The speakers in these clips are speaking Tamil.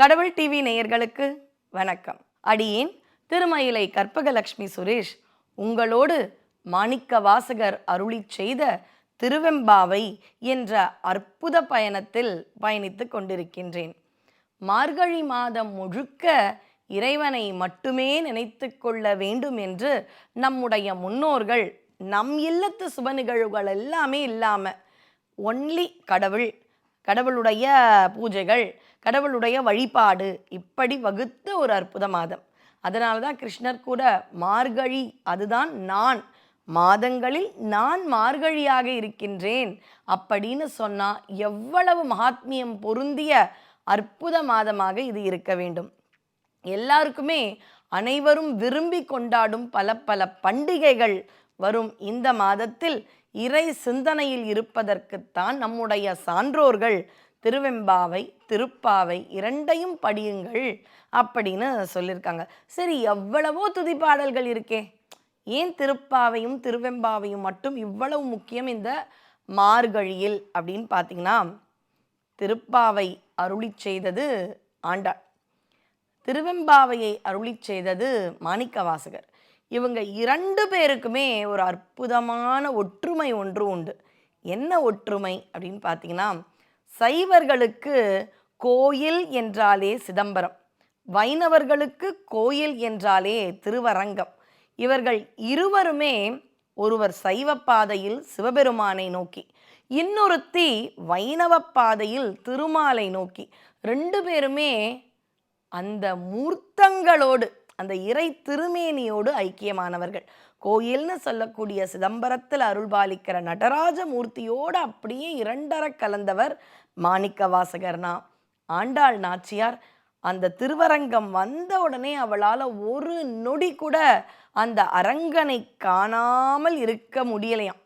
கடவுள் டிவி நேயர்களுக்கு வணக்கம். அடியேன் திருமயிலை கற்பகலட்சுமி சுரேஷ் உங்களோடு மாணிக்க வாசகர் அருளிச் செய்த திருவெம்பாவை என்ற அற்புத பயணத்தில் பயணித்து கொண்டிருக்கின்றேன். மார்கழி மாதம் முழுக்க இறைவனை மட்டுமே நினைத்து கொள்ள வேண்டும் என்று நம்முடைய முன்னோர்கள் நம் இல்லத்து சுப நிகழ்வுகள் எல்லாமே இல்லாமல் ஒன்லி கடவுள் கடவுளுடைய பூஜைகள் கடவுளுடைய வழிபாடு. இப்படி வகுத்த ஒரு அற்புத மாதம். அதனால தான் கிருஷ்ணர் கூட மார்கழி அதுதான் நான். மாதங்களில் நான் மார்கழியாக இருக்கின்றேன். அப்படின்னு சொன்னால் எவ்வளவு மகாத்மியம் பொருந்திய அற்புத மாதமாக இது இருக்க வேண்டும். எல்லாருக்குமே அனைவரும் விரும்பி கொண்டாடும் பல பல பண்டிகைகள் வரும். இந்த மாதத்தில் இறை சிந்தனையில் இருப்பதற்குத்தான் நம்முடைய சான்றோர்கள் திருவெம்பாவை திருப்பாவை இரண்டையும் படியுங்கள் அப்படின்னு சொல்லியிருக்காங்க சரி எவ்வளவோ துதிப்பாடல்கள் இருக்கே. ஏன் திருப்பாவையும் திருவெம்பாவையும் மட்டும் இவ்வளவு முக்கியம் இந்த மார்கழியில் அப்படின்னு பார்த்தீங்கன்னா திருப்பாவை அருளி செய்தது ஆண்டாள். திருவெம்பாவையை அருளி செய்தது மாணிக்கவாசகர். இவங்க இரண்டு பேருக்குமே ஒரு அற்புதமான ஒற்றுமை ஒன்று உண்டு. என்ன ஒற்றுமை அப்படின்னு பார்த்தீங்கன்னா சைவர்களுக்கு கோயில் என்றாலே சிதம்பரம். வைணவர்களுக்கு கோயில் என்றாலே திருவரங்கம். இவர்கள் இருவருமே ஒருவர் சைவ பாதையில் சிவபெருமானை நோக்கி இன்னொருத்தி வைணவ பாதையில் திருமாலை நோக்கி. ரெண்டு பேருமே அந்த மூர்த்தங்களோடு அந்த இறை திருமேனியோடு ஐக்கியமானவர்கள். கோயில்னு சொல்லக்கூடிய சிதம்பரத்தில் அருள்பாலிக்கிற நடராஜ மூர்த்தியோடு அப்படியே இரண்டர கலந்தவர் மாணிக்க வாசகர்னா ஆண்டாள் நாச்சியார் அந்த திருவரங்கம் வந்த உடனே அவளால் ஒரு நொடி கூட அந்த அரங்கனை காணாமல் இருக்க முடியலையாம்.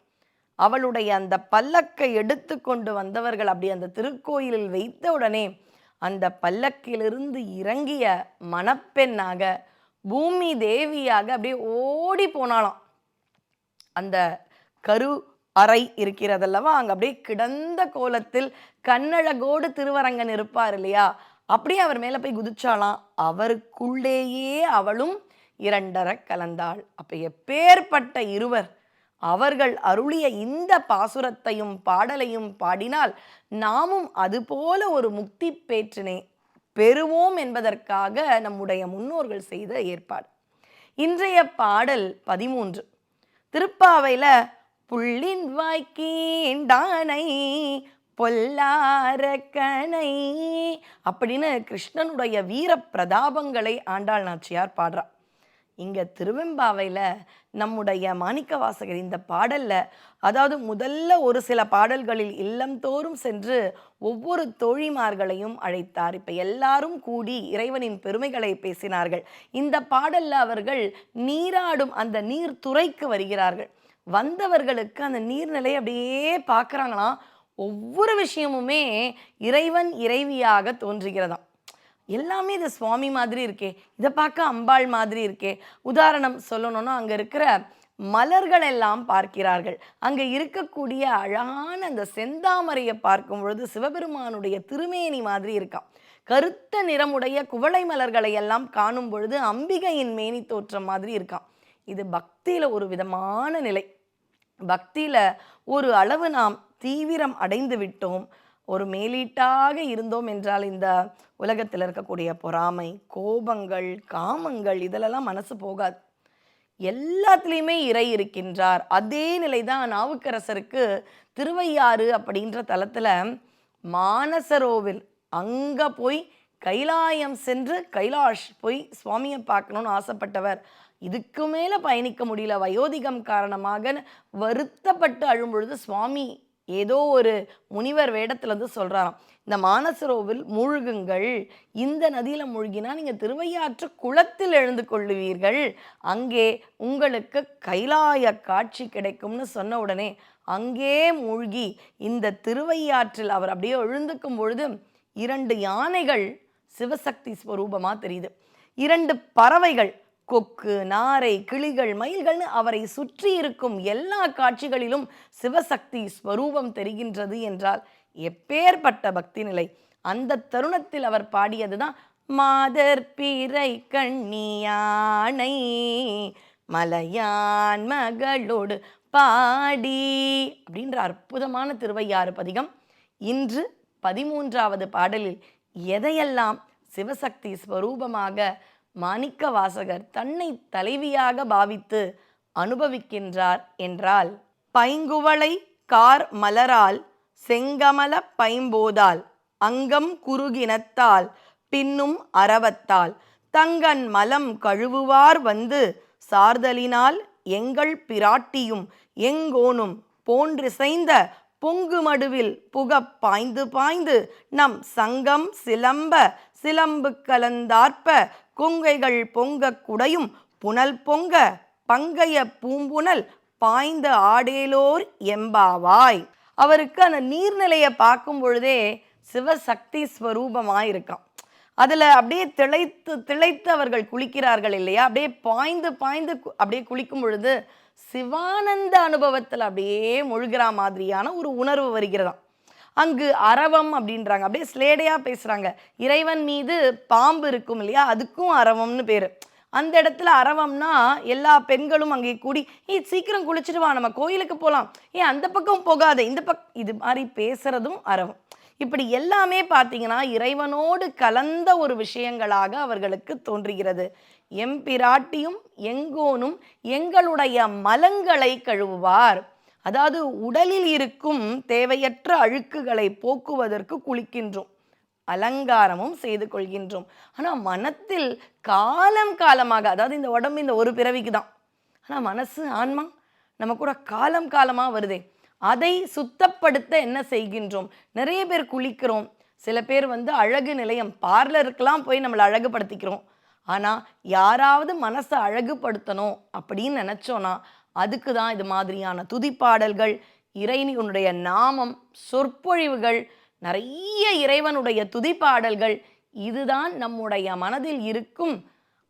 அவளுடைய அந்த பல்லக்கை எடுத்து கொண்டு வந்தவர்கள் அப்படி அந்த திருக்கோயிலில் வைத்த உடனே அந்த பல்லக்கிலிருந்து இறங்கிய மணப்பெண்ணாக பூமி தேவியாக அப்படியே ஓடி போனாலாம் அந்த கரு அறை இருக்கிறதல்லவா? அங்கே அப்படியே கிடந்த கோலத்தில் கண்ணழகோடு திருவரங்கன் இருப்பார் இல்லையா? அப்படியே அவர் மேலே போய் குதிச்சாலாம் அவருக்குள்ளேயே அவளும் இரண்டர கலந்தாள். அப்போ எப்பேற்பட்ட இருவர். அவர்கள் அருளிய இந்த பாசுரத்தையும் பாடலையும் பாடினால் நாமும் அதுபோல ஒரு முக்தி பேற்றினே பெறுவோம் என்பதற்காக நம்முடைய முன்னோர்கள் செய்த ஏற்பாடு. இன்றைய பாடல் பதிமூன்று. திருப்பாவையில் புள்ளின் வாய்க்கீண்டானை பொல்லாரக்கனை அப்படின்னு கிருஷ்ணனுடைய வீர பிரதாபங்களை ஆண்டாள் நாச்சியார் பாடுறார் இங்கே திருவெம்பாவையில் நம்முடைய மாணிக்க வாசகர் இந்த பாடலில் அதாவது முதல்ல ஒரு சில பாடல்களில் இல்லம் தோறும் சென்று ஒவ்வொரு தோழிமார்களையும் அழைத்தார். இப்போ எல்லாரும் கூடி இறைவனின் பெருமைகளை பேசினார்கள். இந்த பாடலில் அவர்கள் நீராடும் அந்த நீர் துறைக்கு வருகிறார்கள். வந்தவர்களுக்கு அந்த நீர்நிலை அப்படியே பார்க்குறாங்களாம். ஒவ்வொரு விஷயமுமே இறைவன் இறைவியாக தோன்றுகிறதாம். எல்லாமே இது சுவாமி மாதிரி இருக்கே இதை பார்க்க அம்பாள் மாதிரி இருக்கே. உதாரணம் சொல்லணும்னா அங்கே இருக்கிற மலர்கள் எல்லாம் பார்க்கிறார்கள். அங்கே இருக்கக்கூடிய அழகான அந்த செந்தாமரையை பார்க்கும் பொழுது சிவபெருமானுடைய திருமேனி மாதிரி இருக்கான் கருத்த நிறமுடைய குவளை மலர்களை எல்லாம் காணும் பொழுது அம்பிகையின் மேனி தோற்றம் மாதிரி இருக்கான் இது பக்தியில் ஒரு விதமான நிலை. பக்தியில் ஒரு அளவு நாம் தீவிரம் அடைந்து விட்டோம். ஒரு மேலீட்டாக இருந்தோம் என்றால் இந்த உலகத்தில் இருக்கக்கூடிய பொறாமை கோபங்கள் காமங்கள் இதிலெல்லாம் மனசு போகாது. எல்லாத்துலேயுமே இறை இருக்கின்றார். அதே நிலை தான் நாவுக்கரசருக்கு திருவையாறு அப்படின்ற தலத்தில் மானசரோவில் அங்கே போய் கைலாயம் சென்று கைலாஷ் போய் சுவாமியை பார்க்கணுன்னு ஆசைப்பட்டவர். இதுக்கு மேலே பயணிக்க முடியல. வயோதிகம் காரணமாக வருத்தப்பட்டு அழும் பொழுது சுவாமி ஏதோ ஒரு முனிவர் வேடத்தில் வந்து சொல்கிறாராம் இந்த மானசரோவில் மூழ்குங்கள் இந்த நதியில் மூழ்கினா நீங்கள் திருவையாற்று குளத்தில் எழுந்து கொள்ளுவீர்கள் அங்கே உங்களுக்கு கைலாய காட்சி கிடைக்கும்னு சொன்ன உடனே அங்கே மூழ்கி இந்த திருவையாற்றில் அவர் அப்படியே எழுந்துக்கும் பொழுது இரண்டு யானைகள் சிவசக்தி ஸ்வரூபமாக தெரியுது. இரண்டு பறவைகள் கொக்கு நாரை கிளிகள் மயில்கள்னு அவரை சுற்றி இருக்கும் எல்லா காட்சிகளிலும் சிவசக்தி ஸ்வரூபம் தெரிகின்றது என்றால் எப்பேற்பட்ட பக்தி நிலை. அந்த தருணத்தில் அவர் பாடியதுதான் மாதர் பிறை கண்ணியானை மலையான் மகளோடு பாடி அப்படின்ற அற்புதமான திருவையாறு பதிகம். இன்று பதிமூன்றாவது பாடலில் எதையெல்லாம் சிவசக்தி ஸ்வரூபமாக மாணிக்க வாசகர் தன்னை தலைவியாக பாவித்து அனுபவிக்கின்றார் என்றால் பைங்குவளை கார் மலரால் செங்கமல பைம்போதால் அங்கம் குறுகினத்தால் பின்னும் அறவத்தால் தங்கன் மலம் கழுவுவார் வந்து சார்தலினால் எங்கள் பிராட்டியும் எங்கோனும் போன்றிசைந்த பொங்கு மடுவில் புகப் பாய்ந்து பாய்ந்து நம் சங்கம் சிலம்ப சிலம்பு கலந்தார்ப்ப கொங்கைகள் பொங்க குடையும் புனல் பொங்க பங்கைய பூம்புனல் பாய்ந்த ஆடேலோர் எம்பாவாய். அவருக்கு அந்த நீர்நிலையை பார்க்கும் பொழுதே சிவசக்தி ஸ்வரூபமாக இருக்கான் அதில் அப்படியே திளைத்து திளைத்து அவர்கள் குளிக்கிறார்கள் இல்லையா? அப்படியே பாய்ந்து பாய்ந்து கு- அப்படியே குளிக்கும் பொழுது சிவானந்த அனுபவத்தில் அப்படியே முழுகிற மாதிரியான ஒரு உணர்வு வருகிறதாம். அங்கு அரவம் அப்படின்றாங்க. அப்படியே ஸ்லேடையாக பேசுகிறாங்க இறைவன் மீது பாம்பு இருக்கும் இல்லையா? அதுக்கும் அரவம்னு பேர். அந்த இடத்துல அரவம்னா எல்லா பெண்களும் அங்கே கூடி ஏ சீக்கிரம் குளிச்சுட்டு வா நம்ம கோயிலுக்கு போகலாம் ஏன் அந்த பக்கம் போகாத. இந்த பக் இது மாதிரி பேசுகிறதும் அரவம். இப்படி எல்லாமே பார்த்தீங்கன்னா இறைவனோடு கலந்த ஒரு விஷயங்களாக அவர்களுக்கு தோன்றுகிறது. எம்பிராட்டியும் எங்கோனும் எங்களுடைய மலங்களை கழுவுவார். அதாவது உடலில் இருக்கும் தேவையற்ற அழுக்குகளை போக்குவதற்கு குளிக்கின்றோம். அலங்காரமும் செய்து கொள்கின்றோம். ஆனால் மனத்தில் காலம் காலமாக அதாவது இந்த உடம்பு இந்த ஒரு பிறவிக்கு தான். ஆனால் மனசு ஆன்மா நம்ம கூட காலம் காலமாக வருதே. அதை சுத்தப்படுத்த என்ன செய்கின்றோம்? நிறைய பேர் குளிக்கிறோம். சில பேர் வந்து அழகு நிலையம் பார்லருக்கெல்லாம் போய் நம்மளை அழகுபடுத்திக்கிறோம். ஆனால் யாராவது மனசை அழகுபடுத்தணும் அப்படின்னு நினச்சோன்னா அதுக்கு தான் இது மாதிரியான துதிப்பாடல்கள் இறைவனுடைய நாமம் சொற்பொழிவுகள் நிறைய இறைவனுடைய துதிப்பாடல்கள் இதுதான் நம்முடைய மனதில் இருக்கும்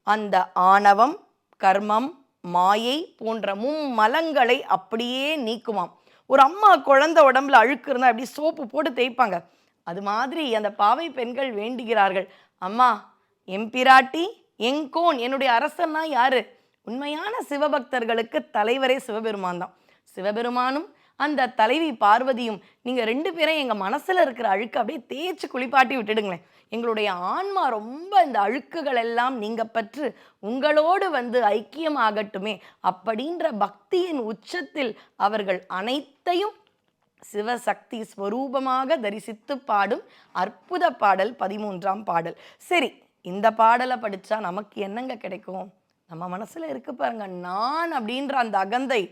அந்த ஆணவம் கர்மம் மாயை போன்ற மும்மலங்களை அப்படியே நீக்குமாம். ஒரு அம்மா குழந்தை உடம்புல அழுக்கு இருந்தால் அப்படி சோப்பு போட்டு தேய்ப்பாங்க. அது மாதிரி அந்த பாவை பெண்கள் வேண்டுகிறார்கள். அம்மா எம்பிராட்டி எங்கோன் என்னுடைய அரசன்னா யாரு? உண்மையான சிவபக்தர்களுக்கு தலைவரே சிவபெருமான் தான். சிவபெருமானும் அந்த தலைவி பார்வதியும் நீங்கள் ரெண்டு பேரும் எங்கள் மனசில் இருக்கிற அழுக்கு அப்படியே தேய்ச்சி குளிப்பாட்டி விட்டுடுங்களேன். எங்களுடைய ஆன்மா ரொம்ப இந்த அழுக்குகள் எல்லாம் நீங்கள் பற்று உங்களோடு வந்து ஐக்கியமாகட்டுமே அப்படின்ற பக்தியின் உச்சத்தில் அவர்கள் அனைத்தையும் சிவசக்தி ஸ்வரூபமாக தரிசித்து பாடும் அற்புத பாடல் பதிமூன்றாம் பாடல். சரி இந்த பாடலை படித்தா நமக்கு என்னங்க கிடைக்கும்? நம்ம மனசில் இருக்க பாருங்க நான் அப்படின்ற அந்த அகந்தை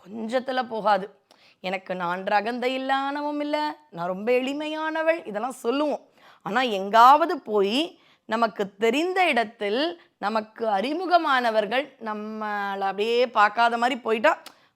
கொஞ்சத்தில் போகாது. எனக்கு நான்ற அகந்தை இல்லானவும் இல்லை நான் ரொம்ப எளிமையானவள் இதெல்லாம் சொல்லுவோம். ஆனால் எங்காவது போய் நமக்கு தெரிந்த இடத்தில் நமக்கு அறிமுகமானவர்கள் நம்மளை அப்படியே பார்க்காத மாதிரி போயிட்டா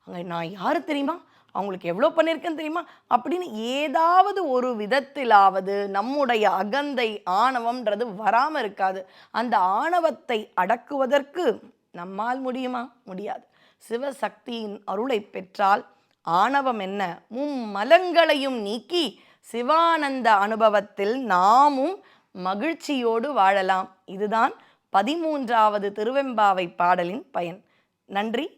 அங்கே நான் யார் தெரியுமா? அவங்களுக்கு எவ்வளோ பண்ணியிருக்கேன்னு தெரியுமா? அப்படின்னு ஏதாவது ஒரு விதத்திலாவது நம்முடைய அகந்தை ஆணவம்ன்றது வராமல் இருக்காது. அந்த ஆணவத்தை அடக்குவதற்கு நம்மால் முடியுமா? முடியாது. சிவசக்தியின் அருளை பெற்றால் ஆணவம் என்ன? மும்மலங்களையும் நீக்கி சிவானந்த அனுபவத்தில் நாமும் மகிழ்ச்சியோடு வாழலாம். இதுதான் பதிமூன்றாவது திருவெம்பாவை பாடலின் பயன். நன்றி.